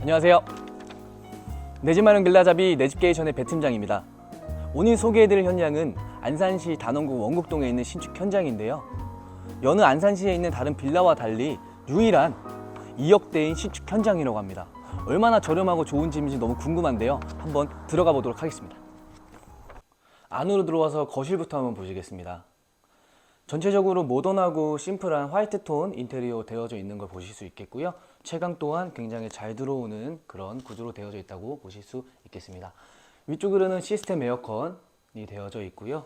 안녕하세요. 내 집 마련 길라잡이 내 집 게이션의 배 팀장입니다. 오늘 소개해드릴 현장은 안산시 단원구 원곡동에 있는 신축 현장인데요. 여느 안산시에 있는 다른 빌라와 달리 유일한 2억대인 신축 현장이라고 합니다. 얼마나 저렴하고 좋은 집인지 너무 궁금한데요. 한번 들어가 보도록 하겠습니다. 안으로 들어와서 거실부터 한번 보시겠습니다. 전체적으로 모던하고 심플한 화이트 톤 인테리어 되어져 있는 걸 보실 수 있겠고요. 채광 또한 굉장히 잘 들어오는 그런 구조로 되어져 있다고 보실 수 있겠습니다. 위쪽으로는 시스템 에어컨이 되어져 있고요.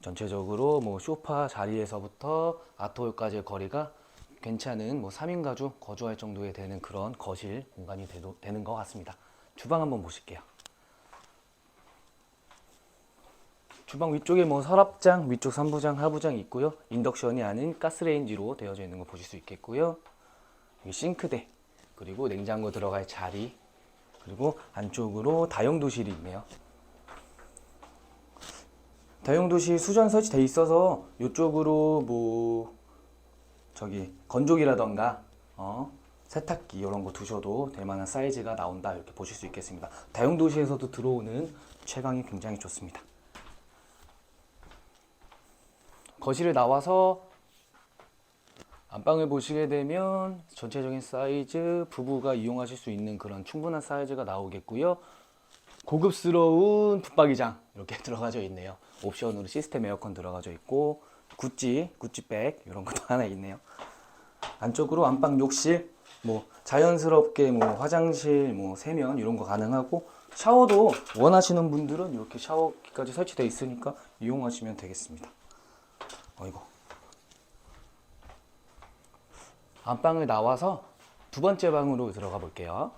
전체적으로 뭐 소파 자리에서부터 아트홀까지의 거리가 괜찮은 뭐 3인 가족 거주할 정도에 되는 그런 거실 공간이 되는 것 같습니다. 주방 한번 보실게요. 주방 위쪽에 뭐 서랍장, 위쪽 산부장, 하부장 있고요. 인덕션이 아닌 가스레인지로 되어져 있는 거 보실 수 있겠고요. 여기 싱크대, 그리고 냉장고 들어갈 자리, 그리고 안쪽으로 다용도실이 있네요. 다용도실 수전 설치돼 있어서 이쪽으로 뭐 저기 건조기라던가 어, 세탁기 이런 거 두셔도 될 만한 사이즈가 나온다 이렇게 보실 수 있겠습니다. 다용도시에서도 들어오는 채광이 굉장히 좋습니다. 거실을 나와서 안방을 보시게 되면 전체적인 사이즈 부부가 이용하실 수 있는 그런 충분한 사이즈가 나오겠고요. 고급스러운 붙박이장 이렇게 들어가져 있네요. 옵션으로 시스템 에어컨 들어가져 있고 구찌, 구찌백 이런 것도 하나 있네요. 안쪽으로 안방 욕실, 뭐 자연스럽게 뭐 화장실, 뭐 세면 이런 거 가능하고 샤워도 원하시는 분들은 이렇게 샤워기까지 설치되어 있으니까 이용하시면 되겠습니다. 어이구. 안방을 나와서 두 번째 방으로 들어가 볼게요.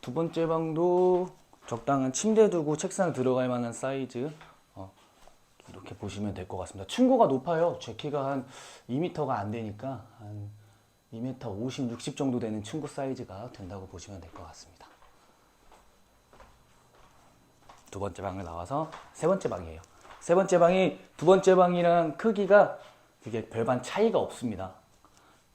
두 번째 방도 적당한 침대 두고 책상 들어갈 만한 사이즈 어, 이렇게 보시면 될 것 같습니다. 층고가 높아요. 제 키가 한 2m가 안 되니까 한 2m 50, 60 정도 되는 층고 사이즈가 된다고 보시면 될 것 같습니다. 두 번째 방을 나와서 세 번째 방이에요. 세 번째 방이 두 번째 방이랑 크기가 그게 별반 차이가 없습니다.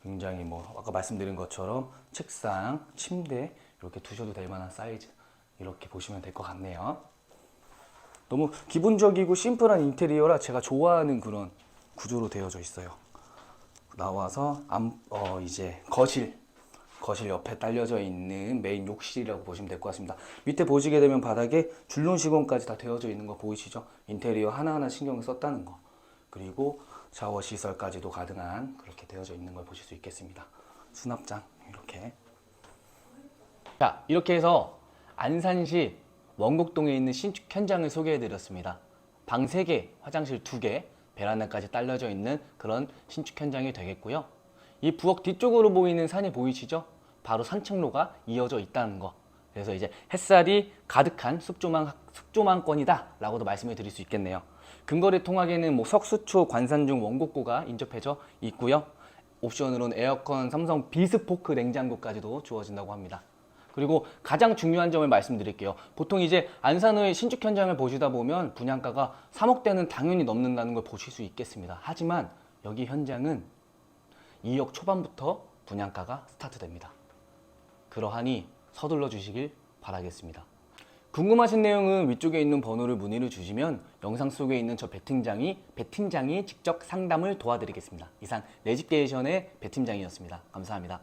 굉장히 뭐 아까 말씀드린 것처럼 책상, 침대 이렇게 두셔도 될 만한 사이즈 이렇게 보시면 될 것 같네요. 너무 기본적이고 심플한 인테리어라 제가 좋아하는 그런 구조로 되어져 있어요. 나와서 안, 어, 이제 거실 거실 옆에 딸려져 있는 메인 욕실이라고 보시면 될 것 같습니다. 밑에 보시게 되면 바닥에 줄눈 시공까지 다 되어져 있는 거 보이시죠? 인테리어 하나하나 신경을 썼다는 거. 그리고 샤워 시설까지도 가능한 그렇게 되어져 있는 걸 보실 수 있겠습니다. 수납장 이렇게. 자, 이렇게 해서 안산시 원곡동에 있는 신축 현장을 소개해 드렸습니다. 방 3개, 화장실 2개, 베란다까지 딸려져 있는 그런 신축 현장이 되겠고요. 이 부엌 뒤쪽으로 보이는 산이 보이시죠? 바로 산책로가 이어져 있다는 거. 그래서 이제 햇살이 가득한 숲조망, 숲조망권이다 라고도 말씀을 드릴 수 있겠네요. 근거리 통학에는 뭐 석수초, 관산중, 원곡고가 인접해져 있고요. 옵션으로는 에어컨, 삼성 비스포크 냉장고까지도 주어진다고 합니다. 그리고 가장 중요한 점을 말씀드릴게요. 보통 이제 안산의 신축 현장을 보시다 보면 분양가가 3억대는 당연히 넘는다는 걸 보실 수 있겠습니다. 하지만 여기 현장은 2억 초반부터 분양가가 스타트됩니다. 그러하니 서둘러 주시길 바라겠습니다. 궁금하신 내용은 위쪽에 있는 번호를 문의를 주시면 영상 속에 있는 저 배팀장이 배팀장이 직접 상담을 도와드리겠습니다. 이상 내집게이션의 배팀장이었습니다. 감사합니다.